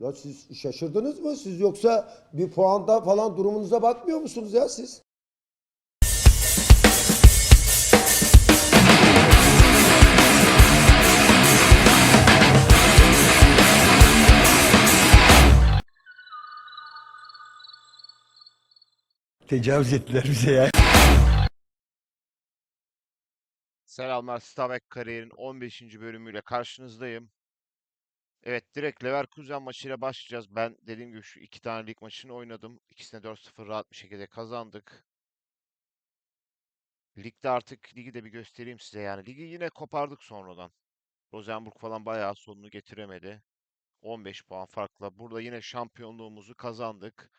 Ya siz şaşırdınız mı? Siz yoksa bir puanda falan durumunuza bakmıyor musunuz ya siz? Tecavüz ettiler bize ya. Selamlar, Stabek kariyerin 15. bölümüyle karşınızdayım. Evet, direkt Leverkusen maçıyla başlayacağız. Ben dediğim gibi şu iki tane lig maçını oynadım. İkisine 4-0 rahat bir şekilde kazandık. Ligde artık ligi de bir göstereyim size. Yani ligi yine kopardık sonradan. Rosenborg falan bayağı sonunu getiremedi. 15 puan farkla. Burada yine şampiyonluğumuzu kazandık.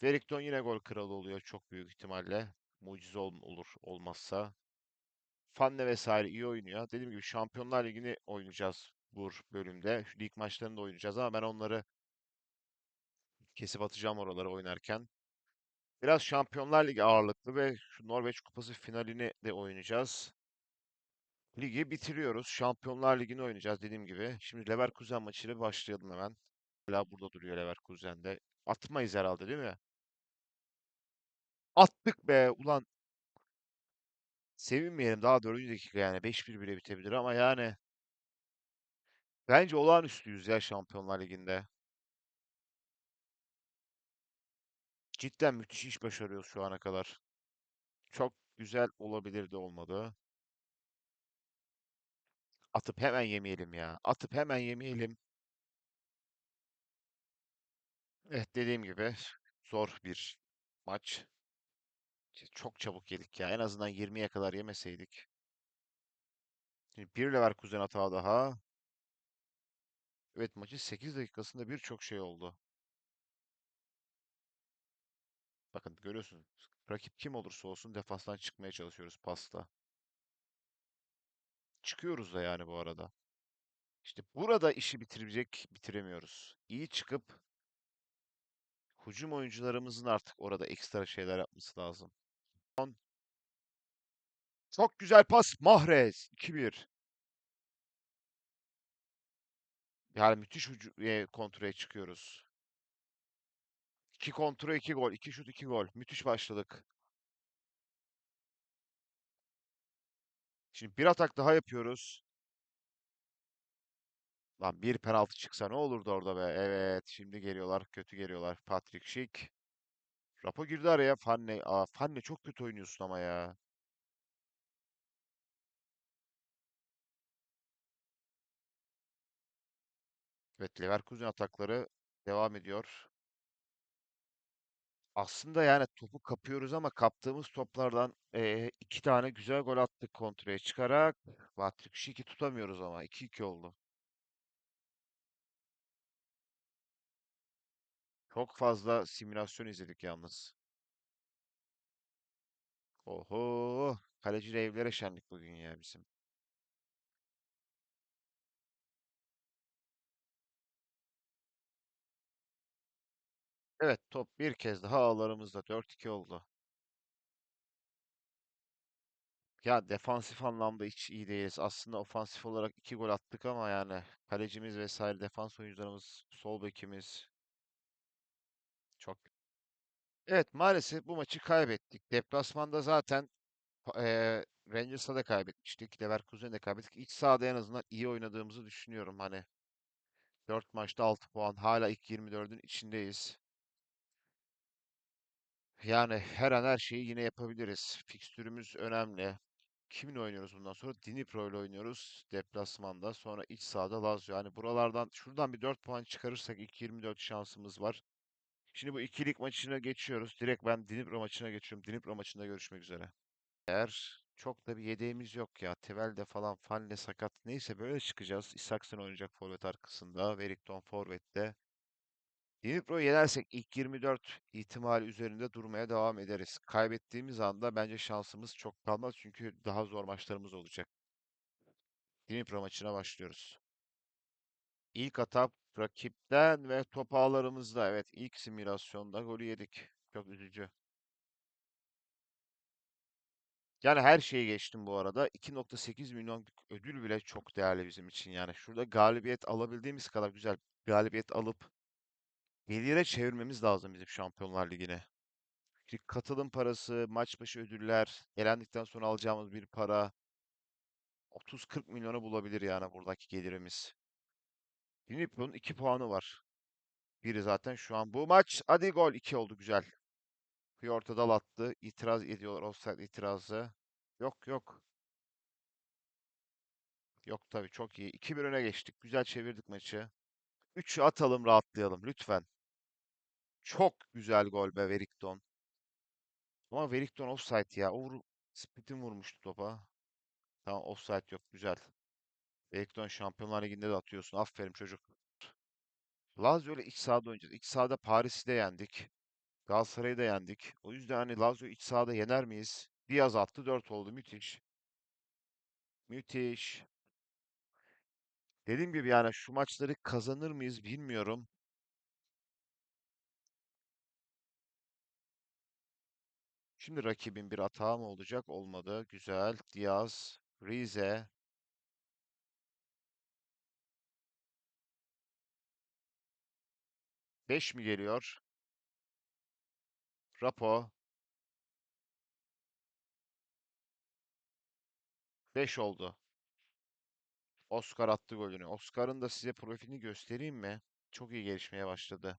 Wellington yine gol kralı oluyor çok büyük ihtimalle. Mucize ol- olur olmazsa. Fanne vesaire iyi oynuyor. Dediğim gibi Şampiyonlar Ligi'ni oynayacağız bu bölümde. Şu lig maçlarını da oynayacağız ama ben onları kesip atacağım oraları oynarken. Biraz Şampiyonlar Ligi ağırlıklı ve şu Norveç Kupası finalini de oynayacağız. Ligi bitiriyoruz. Şampiyonlar Ligi'ni oynayacağız dediğim gibi. Şimdi Leverkusen maçıyla başlayalım hemen. Hala burada duruyor Leverkusen'de. Atmayız herhalde değil mi? Attık be ulan. Sevinmeyelim daha 4. dakika yani 5-1 bile bitebilir ama yani Bence olağanüstüyüz ya Şampiyonlar Ligi'nde. Cidden müthiş iş başarıyoruz şu ana kadar. Çok güzel olabilir de olmadı. Atıp hemen yemeyelim ya. Atıp hemen yemeyelim. Evet dediğim gibi zor bir maç. Çok çabuk yedik ya. En azından 20'ye kadar yemeseydik. Şimdi bir Leverkusen hata daha. Evet maçın 8 dakikasında birçok şey oldu. Bakın görüyorsunuz. Rakip kim olursa olsun defanstan çıkmaya çalışıyoruz pasta. Çıkıyoruz da yani bu arada. İşte burada işi bitirecek, bitiremiyoruz. İyi çıkıp hücum oyuncularımızın artık orada ekstra şeyler yapması lazım. Çok güzel pas. Mahrez 2-1. Yani müthiş e, kontraya çıkıyoruz. 2 kontra 2 gol. 2 şut 2 gol. Müthiş başladık. Şimdi bir atak daha yapıyoruz. Lan bir penaltı çıksa ne olurdu orada be. Evet şimdi geliyorlar. Kötü geliyorlar. Patrick Schick. Rapo girdi araya. Fanne. Aa, Fanne çok kötü oynuyorsun ama ya. Evet Leverkusen atakları devam ediyor. Aslında yani topu kapıyoruz ama kaptığımız toplardan eee, iki tane güzel gol attık kontraya çıkarak. Patrick Schick'i tutamıyoruz ama 2-2 oldu. Çok fazla simülasyon izledik yalnız. Oho! Kaleciyle evlere şenlik bugün ya bizim. Evet top bir kez daha ağlarımızda 4-2 oldu. Ya defansif anlamda hiç iyi değiliz. Aslında ofansif olarak iki gol attık ama yani kalecimiz vesaire defans oyuncularımız, sol bekimiz çok. Evet maalesef bu maçı kaybettik. Deplasmanda zaten eee Rangers'a da kaybetmiştik. Leverkusen'e de kaybettik. İç sahada en azından iyi oynadığımızı düşünüyorum. Hani 4 maçta 6 puan. Hala ilk 24'ün içindeyiz. Yani her an her şeyi yine yapabiliriz. Fikstürümüz önemli. Kiminle oynuyoruz bundan sonra? Dnipro ile oynuyoruz deplasmanda. Sonra iç sahada Lazio. Yani buralardan şuradan bir 4 puan çıkarırsak ilk 24 şansımız var. Şimdi bu ikilik maçına geçiyoruz. Direkt ben Dnipro maçına geçiyorum. Dnipro maçında görüşmek üzere. Eğer çok da bir yedeğimiz yok ya. Tevelde falan Fanle sakat. Neyse böyle çıkacağız. Isaksen oynayacak forvet arkasında. Wellington forvette. Dnipro'yu yenersek ilk 24 ihtimali üzerinde durmaya devam ederiz. Kaybettiğimiz anda bence şansımız çok kalmaz çünkü daha zor maçlarımız olacak. Dnipro maçına başlıyoruz. İlk atak rakipten ve top ağlarımızda. Evet ilk simülasyonda golü yedik. Çok üzücü. Yani her şeyi geçtim bu arada. 2.8 milyon ödül bile çok değerli bizim için. Yani şurada galibiyet alabildiğimiz kadar güzel galibiyet alıp gelire çevirmemiz lazım bizim Şampiyonlar Ligi'ne. Şimdi katılım parası, maç başı ödüller, elendikten sonra alacağımız bir para 30-40 milyonu bulabilir yani buradaki gelirimiz. Liverpool'un 2 puanı var. Biri zaten şu an bu maç. Hadi gol 2 oldu güzel. Kıyı dal attı. İtiraz ediyorlar offside itirazı. Yok yok. Yok tabii çok iyi. 2-1 öne geçtik. Güzel çevirdik maçı. 3'ü atalım rahatlayalım lütfen. Çok güzel gol be Verickton. Ama Verickton offside ya. O vur... Split'in vurmuştu topa. Tamam offside yok güzel. Verickton Şampiyonlar Ligi'nde de atıyorsun. Aferin çocuk. Lazio ile iç sahada oynayacağız. İç sahada Paris'i de yendik. Galatasaray'ı da yendik. O yüzden hani Lazio iç sahada yener miyiz? Diaz attı 4 oldu. Müthiş. Müthiş. Dediğim gibi yani şu maçları kazanır mıyız bilmiyorum. Şimdi rakibin bir hata mı olacak? Olmadı. Güzel. Diaz, Rize. Beş mi geliyor? Rapo. 5 oldu. Oscar attı golünü. Oscar'ın da size profilini göstereyim mi? Çok iyi gelişmeye başladı.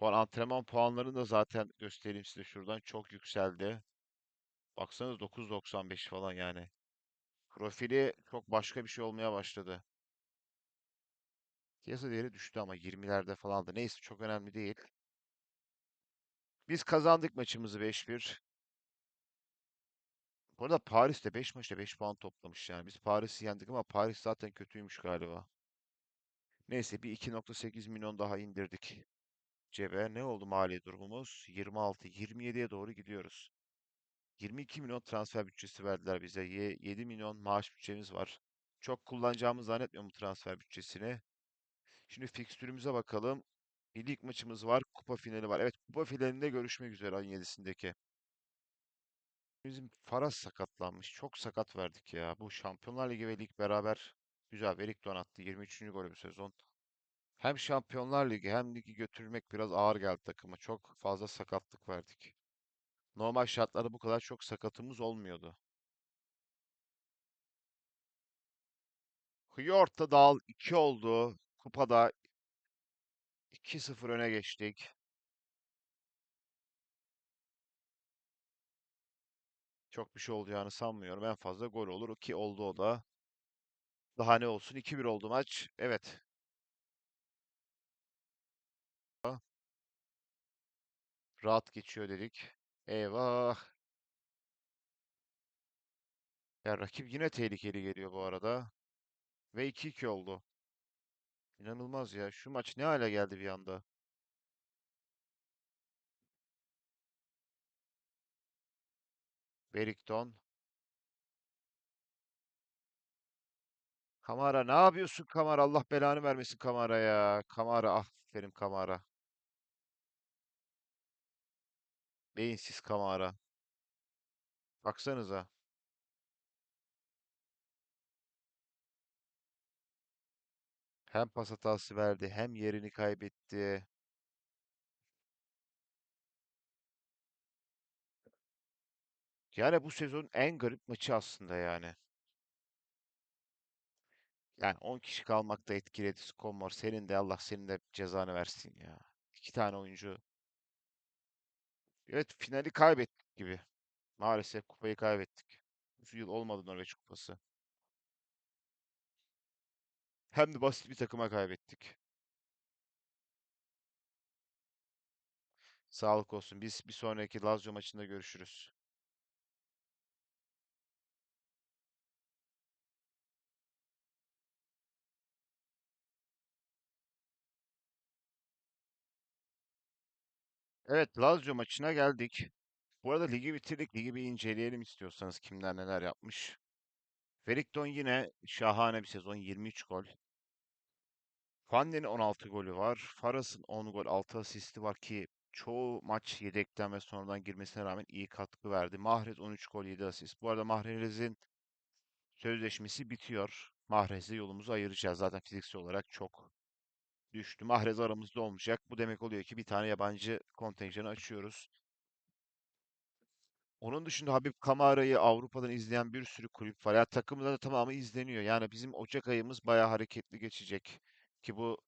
Puan, antrenman puanlarını da zaten göstereyim size şuradan. Çok yükseldi. Baksanız 9.95 falan yani. Profili çok başka bir şey olmaya başladı. Piyasa değeri düştü ama 20'lerde falandı. Neyse çok önemli değil. Biz kazandık maçımızı 5-1. Bu arada Paris de 5 maçta 5 puan toplamış yani. Biz Paris'i yendik ama Paris zaten kötüymüş galiba. Neyse bir 2.8 milyon daha indirdik cebe. Ne oldu mali durumumuz? 26, 27'ye doğru gidiyoruz. 22 milyon transfer bütçesi verdiler bize. Ye- 7 milyon maaş bütçemiz var. Çok kullanacağımızı zannetmiyorum transfer bütçesini. Şimdi fikstürümüze bakalım. Bir lig maçımız var. Kupa finali var. Evet kupa finalinde görüşmek üzere ayın 7'sindeki. Bizim Faras sakatlanmış. Çok sakat verdik ya. Bu Şampiyonlar Ligi ve lig beraber güzel. Wellington attı. 23. golü bu sezon. Hem Şampiyonlar Ligi hem ligi götürmek biraz ağır geldi takıma. Çok fazla sakatlık verdik. Normal şartlarda bu kadar çok sakatımız olmuyordu. Hyorta dal 2 oldu. Kupada 2-0 öne geçtik. Çok bir şey olacağını sanmıyorum. En fazla gol olur ki oldu o da. Daha ne olsun 2-1 oldu maç. Evet. Rahat geçiyor dedik. Eyvah. Ya rakip yine tehlikeli geliyor bu arada. Ve 2-2 oldu. İnanılmaz ya. Şu maç ne hale geldi bir anda. Berikton. Kamara ne yapıyorsun Kamara? Allah belanı vermesin Kamara ya. Kamara aferin Kamara. Beyinsiz Kamara. Baksanıza. Hem pas hatası verdi hem yerini kaybetti. Yani bu sezon en garip maçı aslında yani. Yani 10 kişi kalmak da etkiledi Skomor. Senin de Allah senin de cezanı versin ya. İki tane oyuncu. Evet finali kaybettik gibi. Maalesef kupayı kaybettik. Bu yıl olmadı Norveç kupası. Hem de basit bir takıma kaybettik. Sağlık olsun. Biz bir sonraki Lazio maçında görüşürüz. Evet, Lazio maçına geldik. Bu arada ligi bitirdik. Ligi bir inceleyelim istiyorsanız kimler neler yapmış. Wellington yine şahane bir sezon. 23 gol. Fanne'nin 16 golü var. Faras'ın 10 gol, 6 asisti var ki çoğu maç yedekten ve sonradan girmesine rağmen iyi katkı verdi. Mahrez 13 gol, 7 asist. Bu arada Mahrez'in sözleşmesi bitiyor. Mahrez'le yolumuzu ayıracağız. Zaten fiziksel olarak çok düştü. Mahrez aramızda olmayacak. Bu demek oluyor ki bir tane yabancı kontenjanı açıyoruz. Onun dışında Habib Kamara'yı Avrupa'dan izleyen bir sürü kulüp var. Ya takımda da tamamı izleniyor. Yani bizim Ocak ayımız bayağı hareketli geçecek. Ki bu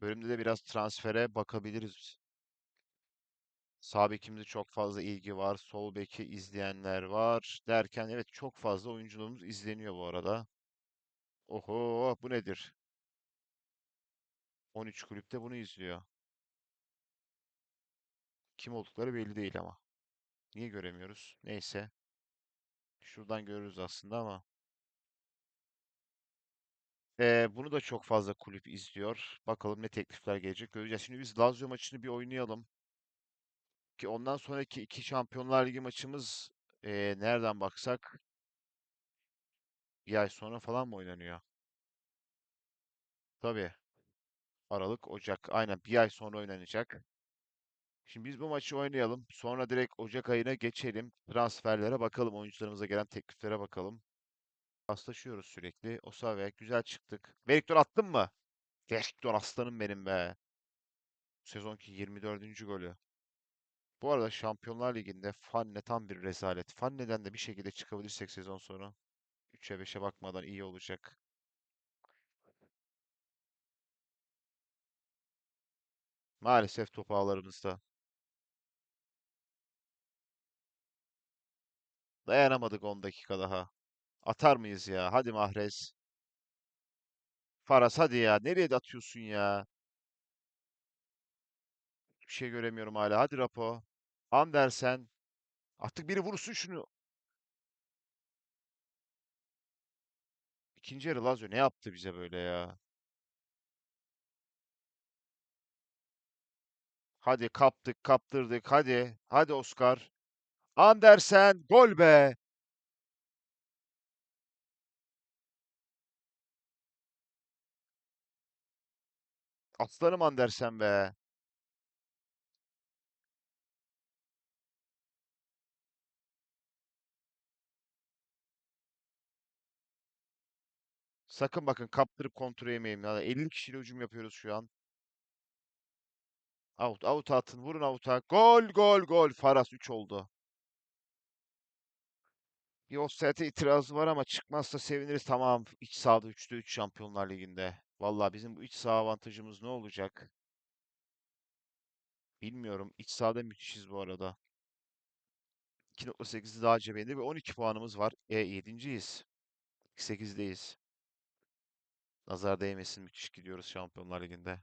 bölümde de biraz transfere bakabiliriz. Sağ bekimde çok fazla ilgi var. Sol beki izleyenler var. Derken evet çok fazla oyuncularımız izleniyor bu arada. Oho bu nedir? 13 kulüp de bunu izliyor. Kim oldukları belli değil ama. Niye göremiyoruz? Neyse. Şuradan görürüz aslında ama. Ee, bunu da çok fazla kulüp izliyor. Bakalım ne teklifler gelecek göreceğiz. Şimdi biz Lazio maçını bir oynayalım. Ki ondan sonraki iki Şampiyonlar Ligi maçımız ee, nereden baksak bir ay sonra falan mı oynanıyor? Tabii. Aralık, Ocak. Aynen bir ay sonra oynanacak. Şimdi biz bu maçı oynayalım. Sonra direkt Ocak ayına geçelim. Transferlere bakalım. Oyuncularımıza gelen tekliflere bakalım. Paslaşıyoruz sürekli. Osave güzel çıktık. Victor attın mı? Victor aslanım benim be. Sezonki 24. golü. Bu arada Şampiyonlar Ligi'nde Fanne tam bir rezalet. Fanne'den de bir şekilde çıkabilirsek sezon sonu 3'e 5'e bakmadan iyi olacak. Maalesef top ağlarımızda. Dayanamadık 10 dakika daha. Atar mıyız ya? Hadi Mahrez. Faras hadi ya. Nereye atıyorsun ya? Hiçbir şey göremiyorum hala. Hadi Rapo. Andersen. Artık biri vursun şunu. İkinci yarı Lazio ne yaptı bize böyle ya? Hadi kaptık, kaptırdık. Hadi. Hadi Oscar. Andersen. Gol be. Aslanım Andersen be. Sakın bakın kaptırıp kontrol yemeyeyim. Yani 50 kişiyle hücum yapıyoruz şu an. Out, out atın. Vurun out'a. Gol, gol, gol. Faras 3 oldu. Bir offside'e itirazı var ama çıkmazsa seviniriz. Tamam. İç sahada 3'te 3 Şampiyonlar Ligi'nde. Vallahi bizim bu iç saha avantajımız ne olacak? Bilmiyorum. İç sahada müthişiz bu arada. 2.8'i daha cebinde ve 12 puanımız var. E 7.yiz. 8'deyiz. Nazar değmesin müthiş gidiyoruz Şampiyonlar Ligi'nde.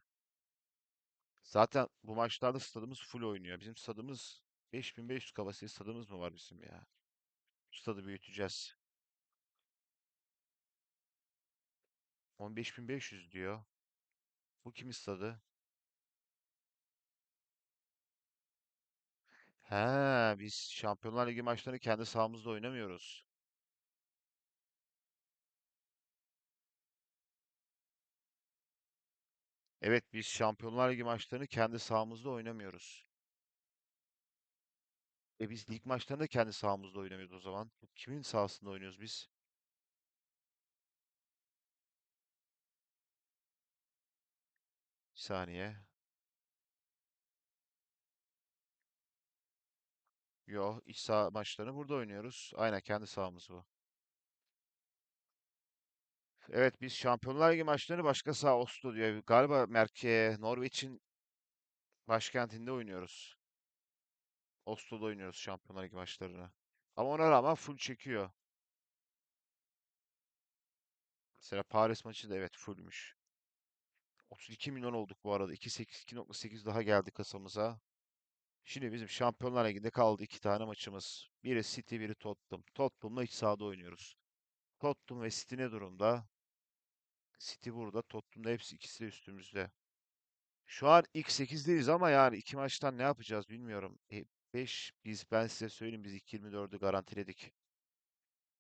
Zaten bu maçlarda stadımız full oynuyor. Bizim stadımız 5500 kapasiteli stadımız mı var bizim ya? Stadı büyüteceğiz. 15500 diyor. Bu kimin stadı? He, biz Şampiyonlar Ligi maçlarını kendi sahamızda oynamıyoruz. Evet, biz Şampiyonlar Ligi maçlarını kendi sahamızda oynamıyoruz. E biz lig maçlarını da kendi sahamızda oynamıyoruz o zaman. Kimin sahasında oynuyoruz biz? Bir saniye. Yo, iç saha maçlarını burada oynuyoruz. Aynen kendi sahamız bu. Evet biz Şampiyonlar Ligi maçlarını başka saha Oslo diyor. Galiba Merke, Norveç'in başkentinde oynuyoruz. Oslo'da oynuyoruz Şampiyonlar Ligi maçlarını. Ama ona rağmen full çekiyor. Mesela Paris maçı da evet fullmüş. 32 milyon olduk bu arada. 2.8 2.8 daha geldi kasamıza. Şimdi bizim Şampiyonlar Ligi'nde kaldı iki tane maçımız. Biri City, biri Tottenham. Tottenham'la iç sahada oynuyoruz. Tottenham ve City ne durumda? City burada, Tottenham'da hepsi ikisi de üstümüzde. Şu an ilk 8'deyiz ama yani iki maçtan ne yapacağız bilmiyorum. E, 5 biz ben size söyleyeyim biz ilk 24'ü garantiledik.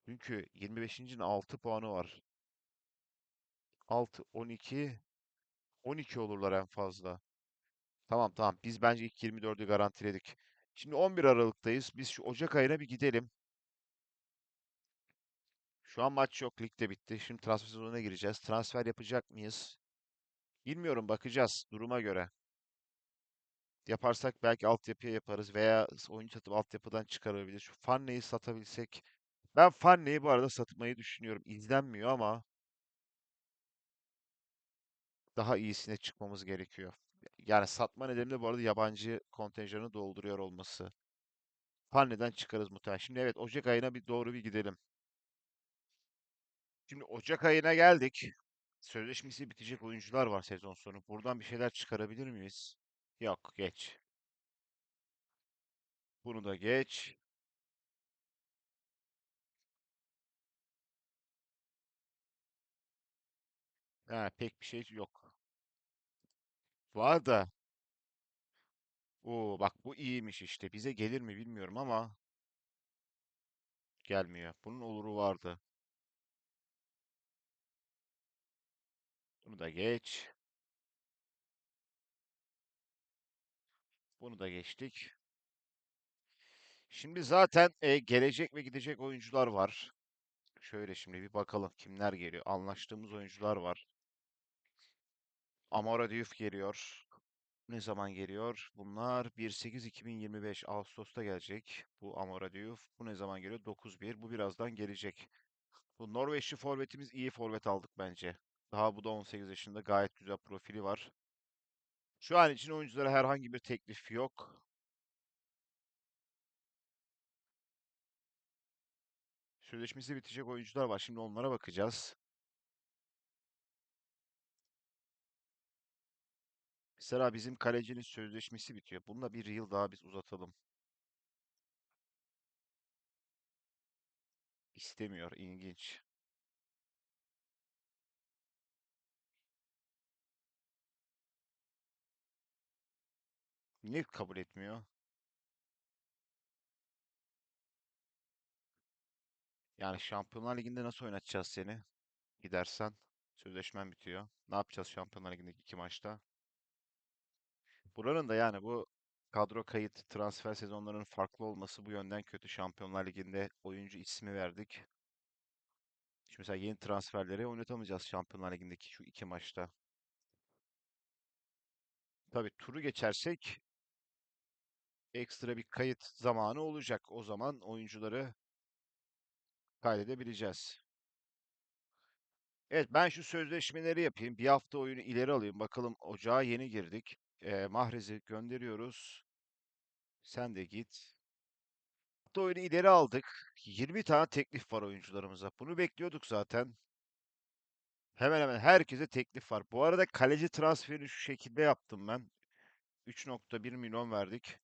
Çünkü 25'incinin 6 puanı var. 6, 12, 12 olurlar en fazla. Tamam tamam biz bence ilk 24'ü garantiledik. Şimdi 11 Aralık'tayız. Biz şu Ocak ayına bir gidelim. Şu an maç yok. Lig de bitti. Şimdi transfer sezonuna gireceğiz. Transfer yapacak mıyız? Bilmiyorum bakacağız duruma göre. Yaparsak belki altyapıya yaparız veya oyuncu satıp altyapıdan çıkarabilir. Şu Fanne'yi satabilsek. Ben Fanne'yi bu arada satmayı düşünüyorum. İzlenmiyor ama daha iyisine çıkmamız gerekiyor. Yani satma nedeni de bu arada yabancı kontenjanı dolduruyor olması. Fanne'den çıkarız muhtemelen. Şimdi evet Ocak ayına bir doğru bir gidelim. Şimdi Ocak ayına geldik. Sözleşmesi bitecek oyuncular var sezon sonu. Buradan bir şeyler çıkarabilir miyiz? Yok, geç. Bunu da geç. Ha, pek bir şey yok. Var da. Oo, bak bu iyiymiş işte. Bize gelir mi bilmiyorum ama gelmiyor. Bunun oluru vardı. Bunu da geç. Bunu da geçtik. Şimdi zaten e, gelecek ve gidecek oyuncular var. Şöyle şimdi bir bakalım kimler geliyor. Anlaştığımız oyuncular var. Amara Diouf geliyor. Ne zaman geliyor? Bunlar 1.8.2025 Ağustos'ta gelecek. Bu Amara Diouf. Bu ne zaman geliyor? 9.1. Bu birazdan gelecek. Bu Norveçli forvetimiz iyi forvet aldık bence. Daha bu da 18 yaşında gayet güzel profili var. Şu an için oyunculara herhangi bir teklif yok. Sözleşmesi bitecek oyuncular var. Şimdi onlara bakacağız. Mesela bizim kalecinin sözleşmesi bitiyor. Bununla bir yıl daha biz uzatalım. İstemiyor. İlginç. Niye kabul etmiyor? Yani Şampiyonlar Ligi'nde nasıl oynatacağız seni? Gidersen sözleşmen bitiyor. Ne yapacağız Şampiyonlar Ligi'ndeki iki maçta? Buranın da yani bu kadro kayıt transfer sezonlarının farklı olması bu yönden kötü. Şampiyonlar Ligi'nde oyuncu ismi verdik. Şimdi mesela yeni transferleri oynatamayacağız Şampiyonlar Ligi'ndeki şu iki maçta. Tabii turu geçersek ekstra bir kayıt zamanı olacak. O zaman oyuncuları kaydedebileceğiz. Evet ben şu sözleşmeleri yapayım. Bir hafta oyunu ileri alayım. Bakalım ocağa yeni girdik. Ee, Mahrez'i gönderiyoruz. Sen de git. Hafta oyunu ileri aldık. 20 tane teklif var oyuncularımıza. Bunu bekliyorduk zaten. Hemen hemen herkese teklif var. Bu arada kaleci transferini şu şekilde yaptım ben. 3.1 milyon verdik.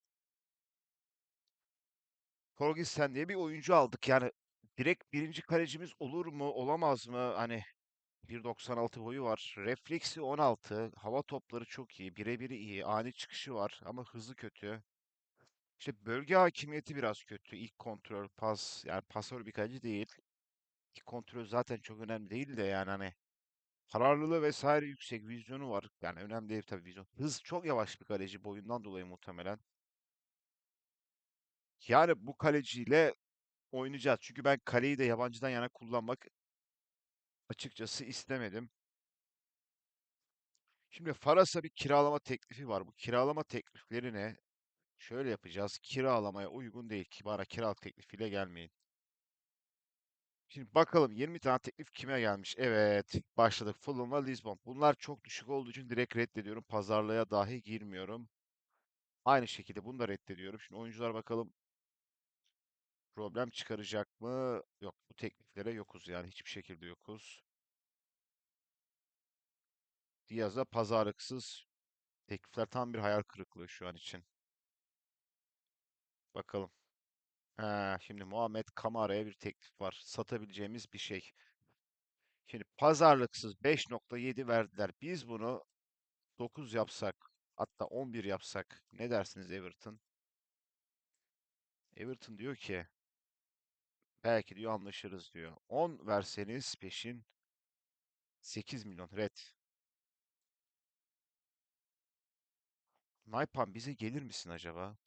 Torgis'ten diye bir oyuncu aldık. Yani direkt birinci kalecimiz olur mu, olamaz mı? Hani 1.96 boyu var. Refleksi 16. Hava topları çok iyi. Birebiri iyi. Ani çıkışı var ama hızı kötü. İşte bölge hakimiyeti biraz kötü. İlk kontrol, pas. Yani pasör bir kaleci değil. İlk kontrol zaten çok önemli değil de yani hani kararlılığı vesaire yüksek. Vizyonu var. Yani önemli değil tabii vizyon. Hız çok yavaş bir kaleci boyundan dolayı muhtemelen. Yani bu kaleciyle oynayacağız. Çünkü ben kaleyi de yabancıdan yana kullanmak açıkçası istemedim. Şimdi Faras'a bir kiralama teklifi var. Bu kiralama tekliflerine şöyle yapacağız. Kiralamaya uygun değil ki. Bana kiralık teklifiyle gelmeyin. Şimdi bakalım 20 tane teklif kime gelmiş? Evet, başladık. Fulham ve Lisbon. Bunlar çok düşük olduğu için direkt reddediyorum. Pazarlığa dahi girmiyorum. Aynı şekilde bunu da reddediyorum. Şimdi oyuncular bakalım problem çıkaracak mı? Yok, bu tekliflere yokuz yani. Hiçbir şekilde yokuz. Diaz'a pazarlıksız teklifler tam bir hayal kırıklığı şu an için. Bakalım. Ha, şimdi Muhammed Kamara'ya bir teklif var. Satabileceğimiz bir şey. Şimdi pazarlıksız 5.7 verdiler. Biz bunu 9 yapsak, hatta 11 yapsak ne dersiniz Everton? Everton diyor ki Belki diyor anlaşırız diyor. 10 verseniz peşin 8 milyon red. Naypan bize gelir misin acaba?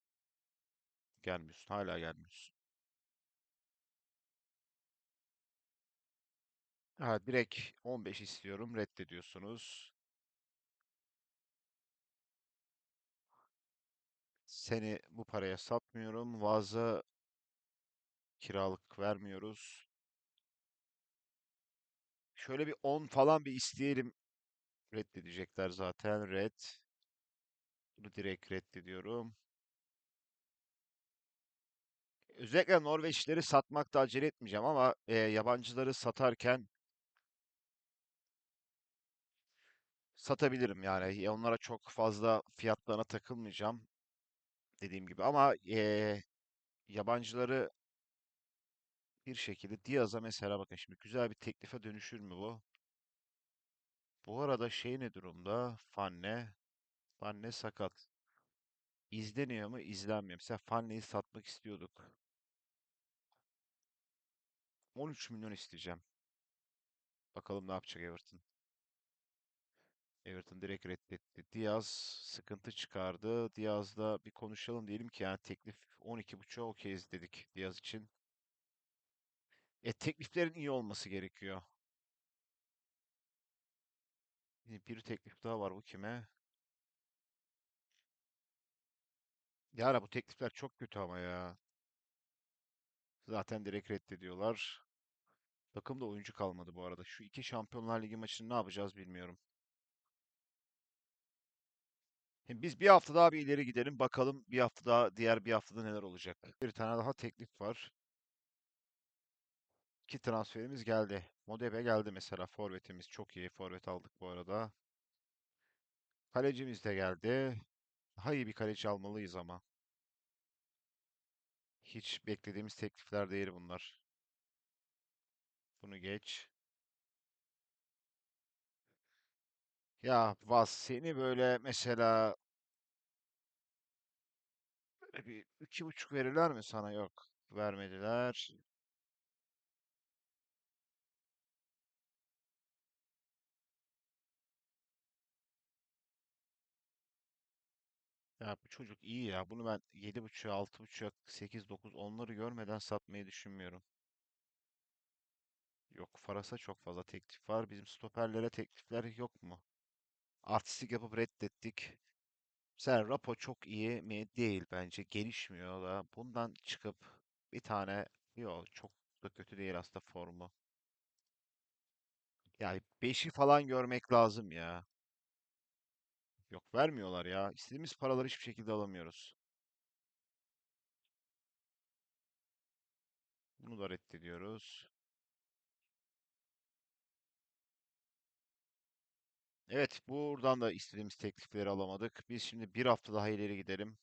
Gelmiyorsun. Hala gelmiyorsun. Ha, direkt 15 istiyorum. Reddediyorsunuz. Seni bu paraya satmıyorum. Vaza kiralık vermiyoruz. Şöyle bir 10 falan bir isteyelim. Reddedecekler zaten. Red. Bunu direkt reddediyorum. Özellikle Norveçlileri satmakta acele etmeyeceğim ama e, yabancıları satarken satabilirim yani. Ya Onlara çok fazla fiyatlarına takılmayacağım dediğim gibi ama e, yabancıları bir şekilde Diaz'a mesela bakın şimdi güzel bir teklife dönüşür mü bu? Bu arada şey ne durumda? Fanne. Fanne sakat. İzleniyor mu? İzlenmiyor. Mesela Fanne'yi satmak istiyorduk. 13 milyon isteyeceğim. Bakalım ne yapacak Everton. Everton direkt reddetti. Diaz sıkıntı çıkardı. Diaz'la bir konuşalım diyelim ki yani teklif 12.5'a okeyiz dedik Diaz için. E tekliflerin iyi olması gerekiyor. Bir teklif daha var bu kime? Yani bu teklifler çok kötü ama ya. Zaten direkt reddediyorlar. Takımda oyuncu kalmadı bu arada. Şu iki Şampiyonlar Ligi maçını ne yapacağız bilmiyorum. Şimdi biz bir hafta daha bir ileri gidelim. Bakalım bir hafta daha, diğer bir haftada neler olacak. Bir tane daha teklif var. İki transferimiz geldi. Modebe geldi mesela. Forvetimiz çok iyi. Forvet aldık bu arada. Kalecimiz de geldi. Daha iyi bir kaleci almalıyız ama. Hiç beklediğimiz teklifler değil bunlar. Bunu geç. Ya Vaz seni böyle mesela böyle bir iki buçuk verirler mi sana? Yok. Vermediler. Ya bu çocuk iyi ya. Bunu ben yedi buçuğa, altı buçuğa, sekiz, dokuz onları görmeden satmayı düşünmüyorum. Yok Faras'a çok fazla teklif var. Bizim stoperlere teklifler yok mu? Artistik yapıp reddettik. Sen Rapo çok iyi mi? Değil bence. Gelişmiyor da. Bundan çıkıp bir tane yok çok da kötü değil aslında formu. Yani beşi falan görmek lazım ya. Yok vermiyorlar ya. İstediğimiz paraları hiçbir şekilde alamıyoruz. Bunu da reddediyoruz. Evet, buradan da istediğimiz teklifleri alamadık. Biz şimdi bir hafta daha ileri gidelim.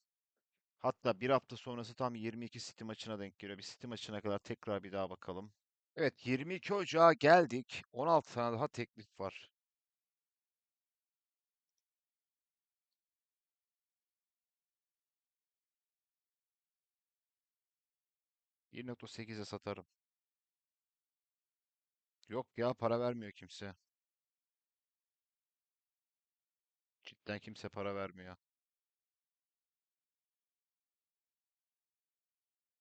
Hatta bir hafta sonrası tam 22 City maçına denk geliyor. Bir City maçına kadar tekrar bir daha bakalım. Evet, 22 Ocağı geldik. 16 tane daha teklif var. %1.8'e satarım. Yok ya para vermiyor kimse. Cidden kimse para vermiyor.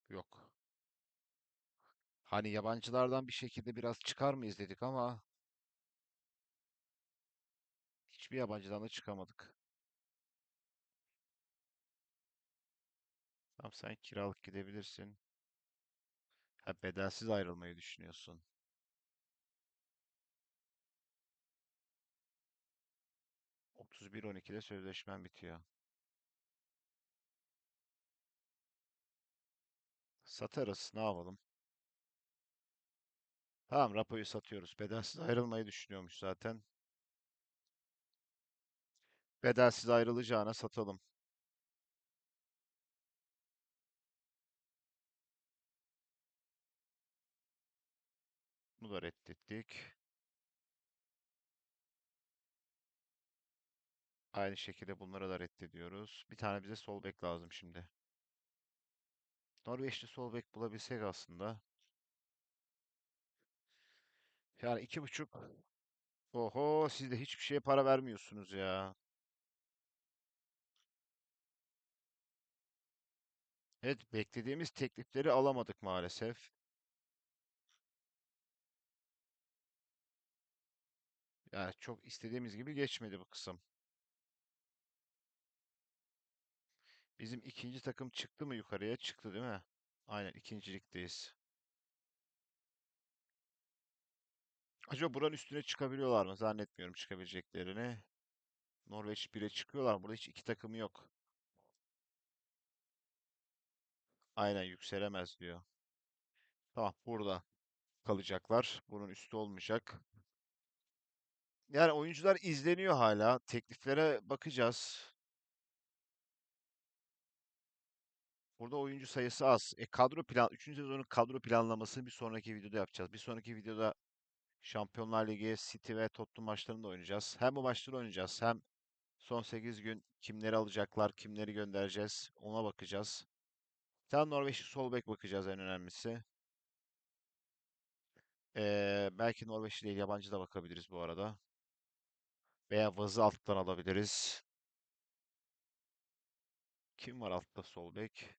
Yok. Hani yabancılardan bir şekilde biraz çıkar mıyız dedik ama hiçbir yabancıdan da çıkamadık. Tamam sen kiralık gidebilirsin. Bedelsiz ayrılmayı düşünüyorsun. 31-12'de sözleşmen bitiyor. Satarız. Ne yapalım? Tamam Rapo'yu satıyoruz. Bedelsiz ayrılmayı düşünüyormuş zaten. Bedelsiz ayrılacağına satalım. Da reddettik. Aynı şekilde bunları da reddediyoruz. Bir tane bize sol bek lazım şimdi. Norveçli sol bek bulabilsek aslında. Yani iki buçuk. Oho siz de hiçbir şeye para vermiyorsunuz ya. Evet beklediğimiz teklifleri alamadık maalesef. Yani çok istediğimiz gibi geçmedi bu kısım. Bizim ikinci takım çıktı mı yukarıya? Çıktı değil mi? Aynen ikincilikteyiz. Acaba buranın üstüne çıkabiliyorlar mı? Zannetmiyorum çıkabileceklerini. Norveç 1'e çıkıyorlar. Burada hiç iki takımı yok. Aynen yükselemez diyor. Tamam burada kalacaklar. Bunun üstü olmayacak. Yani oyuncular izleniyor hala. Tekliflere bakacağız. Burada oyuncu sayısı az. E kadro plan 3. sezonun kadro planlamasını bir sonraki videoda yapacağız. Bir sonraki videoda Şampiyonlar Ligi, City ve Tottenham maçlarını da oynayacağız. Hem bu maçları oynayacağız hem son 8 gün kimleri alacaklar, kimleri göndereceğiz ona bakacağız. Bir tane Norveçli sol bek bakacağız en önemlisi. Ee, belki Norveçli değil yabancı da bakabiliriz bu arada. Veya Vaz'ı alttan alabiliriz. Kim var altta sol bek?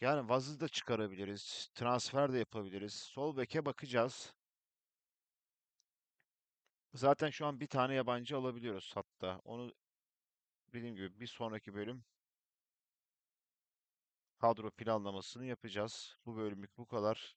Yani Vaz'ı da çıkarabiliriz. Transfer de yapabiliriz. Sol beke bakacağız. Zaten şu an bir tane yabancı alabiliyoruz hatta. Onu dediğim gibi bir sonraki bölüm kadro planlamasını yapacağız. Bu bölümlük bu kadar.